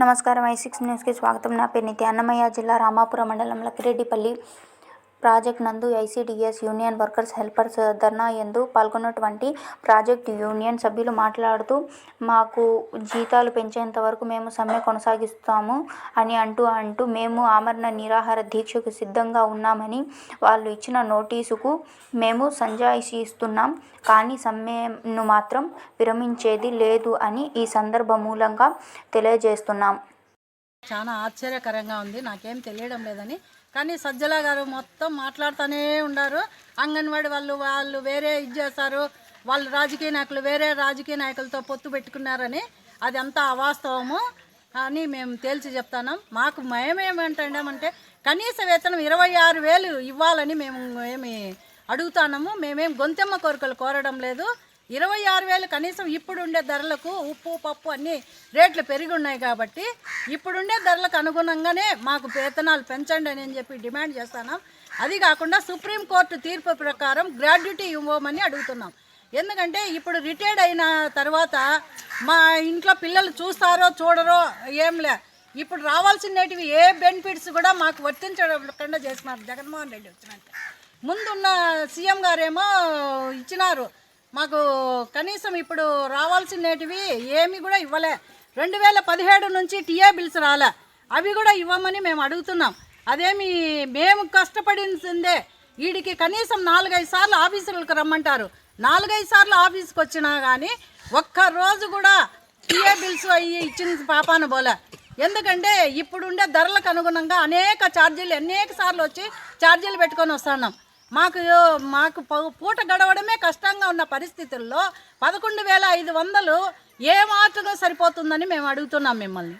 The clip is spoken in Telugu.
నమస్కారం. ఐ సిక్స్ న్యూస్కి స్వాగతం. నా పేరు నిత్య అన్నమయ్య. జిల్లా రామాపురం మండలం లక్కిరెడ్డిపల్లి ప్రాజెక్ట్ నందు ICDS union workers helpers dharna యందు పాల్గొన్నటువంటి ప్రాజెక్ట్ యూనియన్ సభ్యులు మాట్లాడుతూ మాకు జీతాలు పెంచేంత వరకు మేము సమ్మె కొనసాగిస్తాము అని అంటూ అంటూ మేము ఆమరణ నిరాహార దీక్షకు సిద్ధంగా ఉన్నామని వాళ్ళు ఇచ్చిన నోటీసుకు మేము సంజాయిషి ఇస్తున్నాం కానీ సమ్మెను మాత్రం విరమించేది లేదు అని ఈ సందర్భ మూలంగా తెలియజేస్తున్నాం. చాలా ఆశ్చర్యకరంగా ఉంది. నాకేం తెలియడం లేదని కానీ సజ్జల గారు మొత్తం మాట్లాడుతూనే ఉన్నారు అంగన్వాడి వాళ్ళు వాళ్ళు వేరే ఇది చేస్తారు వాళ్ళు రాజకీయ నాయకులు వేరే రాజకీయ నాయకులతో పొత్తు పెట్టుకున్నారని అది అంతా అవాస్తవము. అని మేము తేల్చి చెప్తాను. మాకు మేమేమంటామంటే కనీస వేతనం ఇరవై ఆరు వేలు ఇవ్వాలని మేము ఏమి అడుగుతున్నాము మేమేం గొంతెమ్మ కోరికలు కోరడం లేదు. ఇరవై ఆరు వేలు కనీసం ఇప్పుడుండే ధరలకు ఉప్పు పప్పు అన్ని రేట్లు పెరిగి ఉన్నాయి కాబట్టి ఇప్పుడుండే ధరలకు అనుగుణంగానే మాకు వేతనాలు పెంచండి అని చెప్పి డిమాండ్ చేస్తున్నాం అది కాకుండా సుప్రీంకోర్టు తీర్పు ప్రకారం గ్రాడ్యుటీ ఇవ్వమని అడుగుతున్నాం. ఎందుకంటే ఇప్పుడు రిటైర్డ్ అయిన తర్వాత మా ఇంట్లో పిల్లలు చూస్తారో చూడరో ఏంలే. ఇప్పుడు రావాల్సినటివి ఏ బెనిఫిట్స్ కూడా మాకు వర్తించకుండా చేసినారు జగన్మోహన్ రెడ్డి వచ్చినట్టు ముందున్న సీఎం గారేమో ఇచ్చినారు. మాకు కనీసం ఇప్పుడు రావాల్సినటివి ఏమి కూడా ఇవ్వలే. రెండు వేల పదిహేడు నుంచి టీఏ బిల్స్ రాలే. అవి కూడా ఇవ్వమని మేము అడుగుతున్నాం. అదేమి మేము కష్టపడిందే. వీడికి కనీసం నాలుగైదు సార్లు ఆఫీసులకు రమ్మంటారు. నాలుగైదు సార్లు ఆఫీస్కి వచ్చినా కానీ ఒక్క రోజు కూడా టీఏ బిల్స్ అయ్యి ఇచ్చిన పాపాన పోలే. ఎందుకంటే ఇప్పుడుండే ధరలకు అనుగుణంగా అనేక ఛార్జీలు అనేక సార్లు వచ్చి ఛార్జీలు పెట్టుకొని వస్తున్నాం. మాకు మాకు పూట గడవడమే కష్టంగా ఉన్న పరిస్థితుల్లో పదకొండు వేల ఐదు వందలు ఏ మాత్రం సరిపోతుందని మేము అడుగుతున్నాం మిమ్మల్ని.